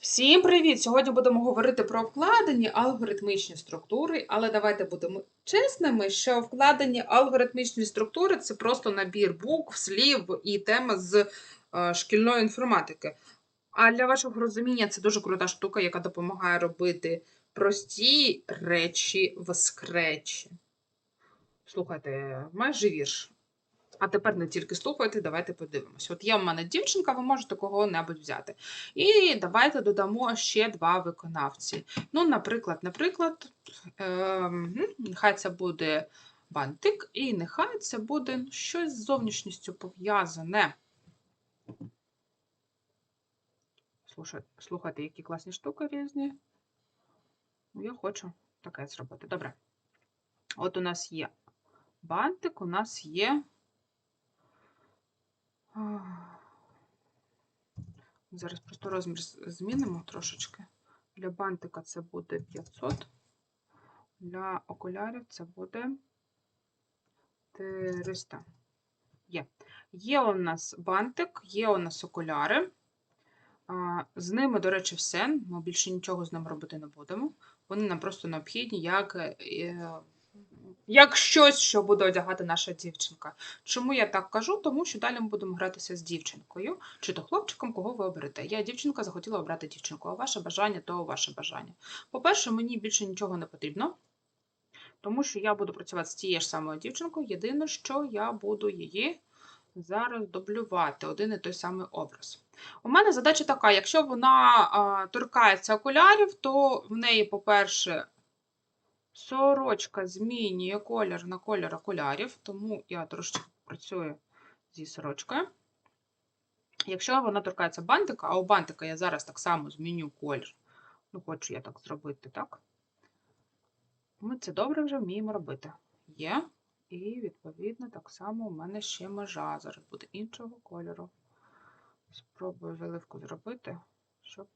Всім привіт! Сьогодні будемо говорити про вкладені алгоритмічні структури, але давайте будемо чесними, що вкладені алгоритмічні структури це просто набір букв, слів і тема з е, шкільної інформатики. А для вашого розуміння це дуже крута штука, яка допомагає робити прості речі в скретчі. Слухайте, майже вірш. А тепер не тільки слухайте, давайте подивимося. От є в мене дівчинка, ви можете кого-небудь взяти. І давайте додамо ще два виконавці. Ну, наприклад, наприклад, ем, нехай це буде бантик, і нехай це буде щось з зовнішністю пов'язане. Слухайте, які класні штуки різні. Ну, Я хочу таке зробити. Добре. От у нас є бантик, у нас є. Зараз просто розмір змінимо трошечки. Для бантика це буде 500, для окулярів це буде 300. Є. Є у нас бантик, є у нас окуляри. З ними, до речі, все. Ми більше нічого з ним робити не будемо. Вони нам просто необхідні як, е, як щось, що буде одягати наша дівчинка. Чому я так кажу? Тому що далі ми будемо гратися з дівчинкою, чи то хлопчиком, кого ви оберете. Я дівчинка захотіла обрати дівчинку, а ваше бажання то ваше бажання. По-перше, мені більше нічого не потрібно, тому що я буду працювати з тією ж самою дівчинкою. Єдине, що я буду її зараз дублювати один і той самий образ. У мене задача така: якщо вона а, торкається окулярів, то в неї, по-перше, Сорочка змінює колір на колір окулярів, тому я трошечки працюю зі сорочкою. Якщо вона торкається бантика, а у бантика я зараз так само зміню колір. Ну, хочу я так зробити, так? Ми це добре вже вміємо робити. Є. І, відповідно, так само у мене ще межа зараз буде іншого кольору. Спробую заливку зробити, щоб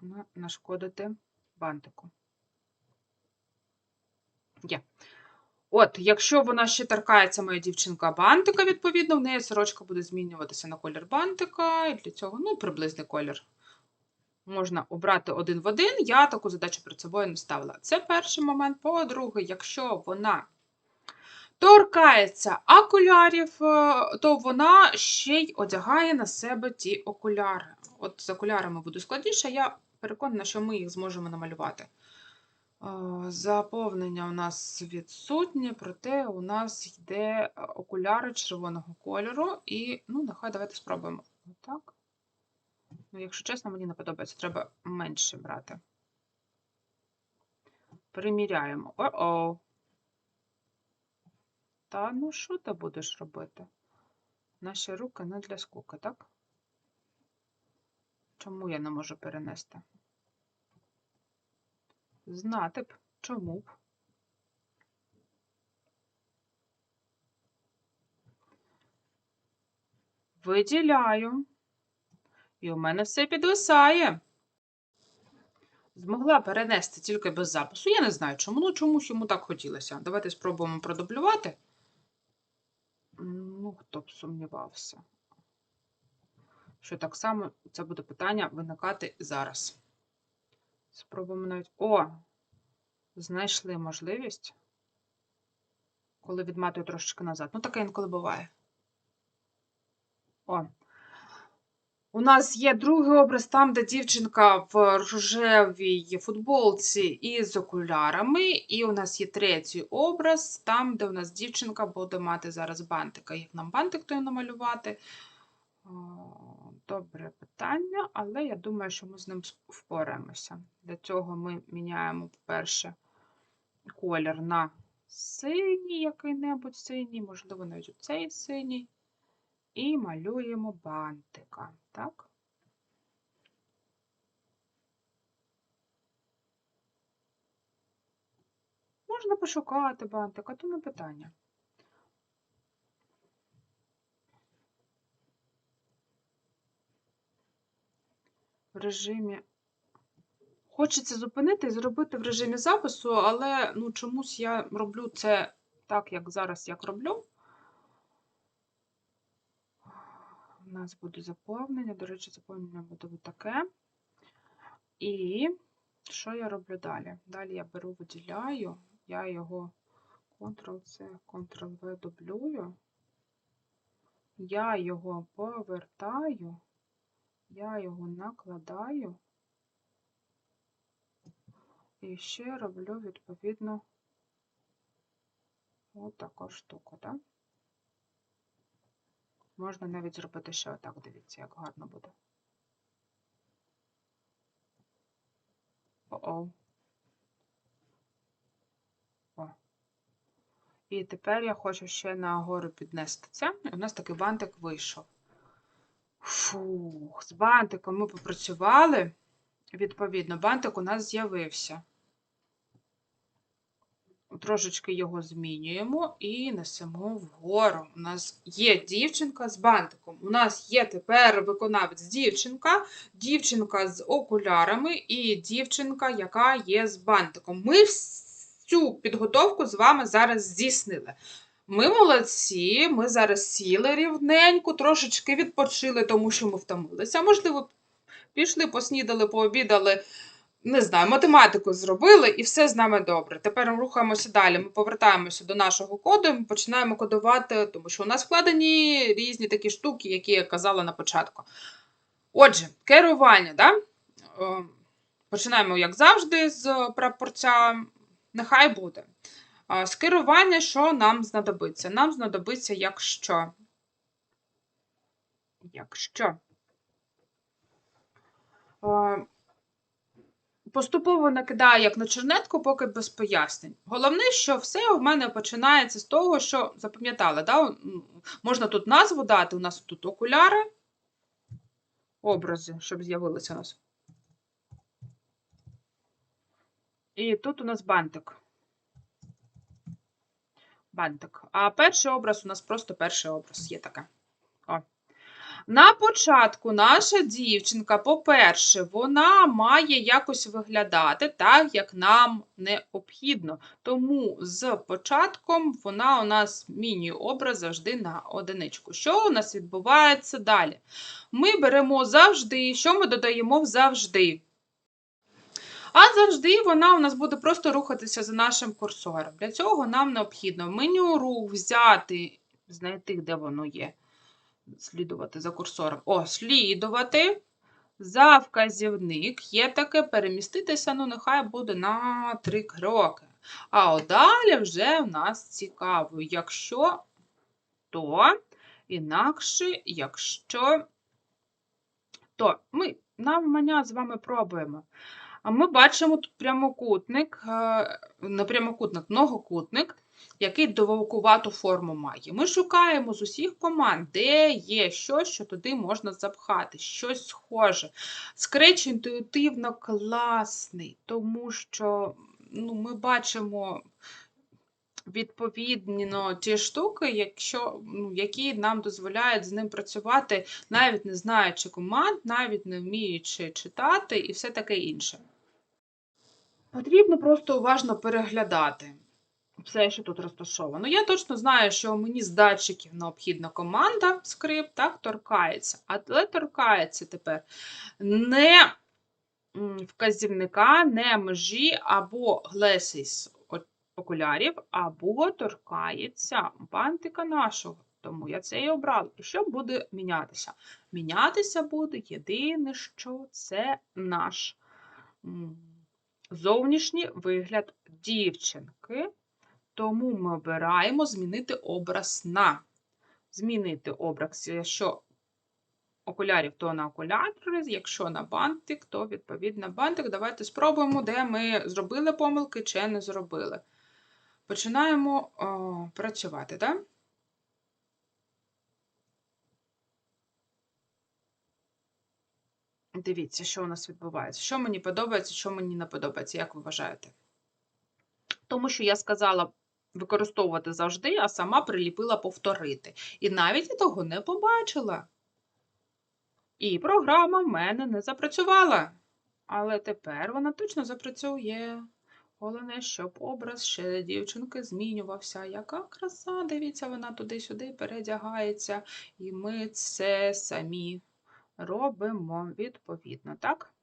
не нашкодити бантику. Є. От, якщо вона ще торкається моя дівчинка бантика, відповідно, в неї сорочка буде змінюватися на колір бантика, і для цього, ну, приблизний колір. Можна обрати один в один. Я таку задачу перед собою не ставила. Це перший момент. По-друге, якщо вона торкається окулярів, е, то вона ще й одягає на себе ті окуляри. От з окулярами буде складніше, я переконана, що ми їх зможемо намалювати. Заповнення у нас відсутнє, проте у нас йде е, окуляри червоного кольору. І, ну, нехай давайте спробуємо. Отак. Ну, якщо чесно, мені не подобається, треба менше брати. Приміряємо. О-о. Та ну що ти будеш робити? Наші руки не для скуки, так? Чому я не можу перенести? Знати б, чому б. Виділяю. І у мене все підвисає. Змогла перенести тільки без запису. Я не знаю чому. Ну, чомусь йому так хотілося. Давайте спробуємо продублювати. Ну, хто б сумнівався. Що так само це буде питання виникати зараз. Спробуємо навіть. О! Знайшли можливість, коли відматую трошечки назад. Ну, таке інколи буває. О. У нас є другий образ там, де дівчинка в рожевій футболці із окулярами. І у нас є третій образ, там, де у нас дівчинка буде мати зараз бантика. Як нам бантик той намалювати? Добре питання, але я думаю, що ми з ним впораємося. Для цього ми міняємо, по-перше, колір на синій, який-небудь синій, можливо, навіть цей синій. І малюємо бантика. Так? Можна пошукати бантика, то не питання. В режимі. Хочеться зупинити і зробити в режимі запису, але ну, чомусь я роблю це так, як зараз як роблю. У нас буде заповнення. До речі, заповнення буде таке. І що я роблю далі? Далі я беру, виділяю, я його Ctrl-C, Ctrl-V дублюю, я його повертаю, я його накладаю і ще роблю відповідно отаку штуку, так? Можна навіть зробити ще отак, дивіться, як гарно буде. О-о. О. І тепер я хочу ще нагору піднести це. У нас такий бантик вийшов. Фух, з бантиком ми попрацювали. Відповідно, бантик у нас з'явився. Трошечки його змінюємо і несемо вгору. У нас є дівчинка з бантиком. У нас є тепер виконавець дівчинка, дівчинка з окулярами і дівчинка, яка є з бантиком. Ми всю підготовку з вами зараз здійснили. Ми молодці, ми зараз сіли рівненько, трошечки відпочили, тому що ми втомилися. Можливо, пішли, поснідали, пообідали не знаю, математику зробили, і все з нами добре. Тепер рухаємося далі. Ми повертаємося до нашого коду, ми починаємо кодувати, тому що у нас вкладені різні такі штуки, які я казала на початку. Отже, керування, да? Починаємо, як завжди, з прапорця. Нехай буде. Е, з керування, що нам знадобиться? Нам знадобиться якщо. Якщо. Поступово накидаю як на чернетку, поки без пояснень. Головне, що все у мене починається з того, що запам'ятали, да? можна тут назву дати, у нас тут окуляри, образи, щоб з'явилися у нас. І тут у нас бантик. Бантик. А перший образ у нас просто перший образ є таке. О. На початку наша дівчинка, по-перше, вона має якось виглядати так, як нам необхідно. Тому з початком вона у нас змінює образ завжди на одиничку. Що у нас відбувається далі? Ми беремо завжди, що ми додаємо завжди. А завжди вона у нас буде просто рухатися за нашим курсором. Для цього нам необхідно меню рух взяти, знайти, де воно є слідувати за курсором. О, слідувати. За вказівник є таке переміститися, ну, нехай буде на три кроки. А от далі вже в нас цікаво, якщо то, інакше, якщо то, ми навмання з вами пробуємо. А ми бачимо тут прямокутник, не прямокутник, многокутник який доволкувату форму має. Ми шукаємо з усіх команд, де є щось, що туди можна запхати, щось схоже. Скреч інтуїтивно класний, тому що ну, ми бачимо. Відповідно, ті штуки, якщо, ну, які нам дозволяють з ним працювати, навіть не знаючи команд, навіть не вміючи читати і все таке інше. Потрібно просто уважно переглядати все, що тут розташовано. Я точно знаю, що мені з датчиків необхідна команда скрипт, так, торкається. Але торкається тепер не вказівника, не межі або глеси з окулярів, або торкається бантика нашого. Тому я це і обрала. І що буде мінятися? Мінятися буде єдине, що це наш зовнішній вигляд дівчинки. Тому ми обираємо змінити образ на. Змінити образ, якщо окулярів, то на окуляри, якщо на бантик, то відповідно бантик. Давайте спробуємо, де ми зробили помилки чи не зробили. Починаємо о, працювати, так? Дивіться, що у нас відбувається. Що мені подобається, що мені не подобається, як ви вважаєте? Тому що я сказала використовувати завжди, а сама приліпила повторити. І навіть я того не побачила. І програма в мене не запрацювала. Але тепер вона точно запрацює. Головне, щоб образ ще дівчинки змінювався. Яка краса, дивіться, вона туди-сюди передягається. І ми це самі робимо відповідно, так?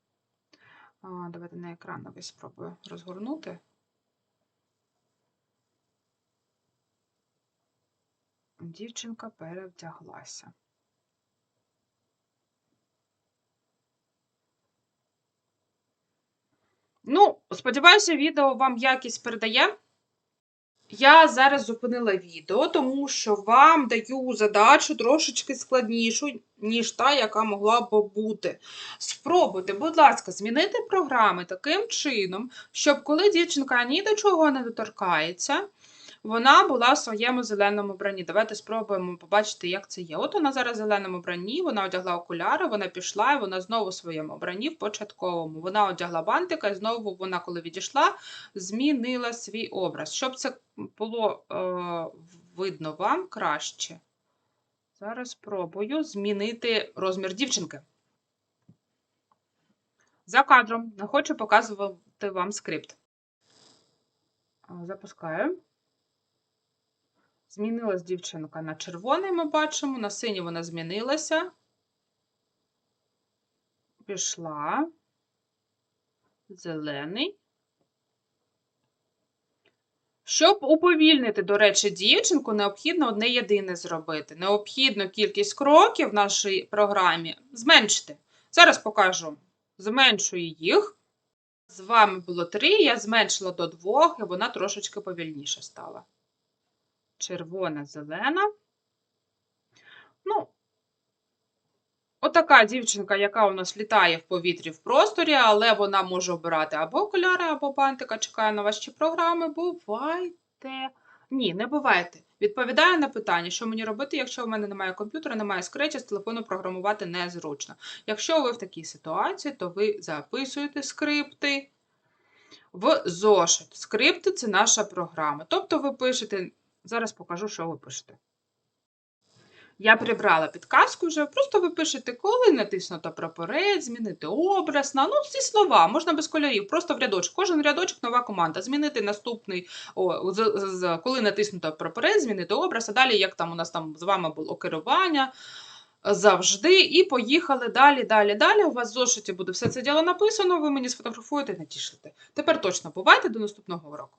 Давайте на екран навіть спробую розгорнути. Дівчинка перевдяглася. Ну, сподіваюся, відео вам якість передає. Я зараз зупинила відео, тому що вам даю задачу трошечки складнішу, ніж та, яка могла б бути. Спробуйте, будь ласка, змінити програми таким чином, щоб коли дівчинка ні до чого не доторкається, вона була в своєму зеленому бранні. Давайте спробуємо побачити, як це є. От вона зараз в зеленому бранні, вона одягла окуляри, вона пішла, і вона знову в своєму бранні в початковому. Вона одягла бантика, і знову вона, коли відійшла, змінила свій образ. Щоб це було е, видно вам краще. Зараз спробую змінити розмір дівчинки. За кадром не хочу показувати вам скрипт. Запускаю. Змінилась дівчинка на червоний, ми бачимо, на синій вона змінилася. Пішла. Зелений. Щоб уповільнити, до речі, дівчинку, необхідно одне єдине зробити. Необхідно кількість кроків в нашій програмі зменшити. Зараз покажу. Зменшую їх. З вами було три, я зменшила до двох, і вона трошечки повільніше стала. Червона, зелена. Ну, отака дівчинка, яка у нас літає в повітрі в просторі, але вона може обирати або окуляри, або бантика. Чекаю на ваші програми. Бувайте. Ні, не бувайте. Відповідаю на питання, що мені робити, якщо в мене немає комп'ютера, немає скреча, з телефону програмувати незручно. Якщо ви в такій ситуації, то ви записуєте скрипти в зошит. Скрипти це наша програма. Тобто ви пишете, зараз покажу, що ви пишете. Я прибрала підказку вже, просто ви пишете, коли натиснуто прапорець, змінити образ, на, ну, ці слова, можна без кольорів, просто в рядочок. Кожен рядочок нова команда. Змінити наступний, о, з, з, коли натиснуто прапорець, змінити образ, а далі, як там у нас там з вами було керування, завжди. І поїхали далі, далі, далі. У вас в зошиті буде все це діло написано, ви мені сфотографуєте і натішите. Тепер точно бувайте до наступного уроку.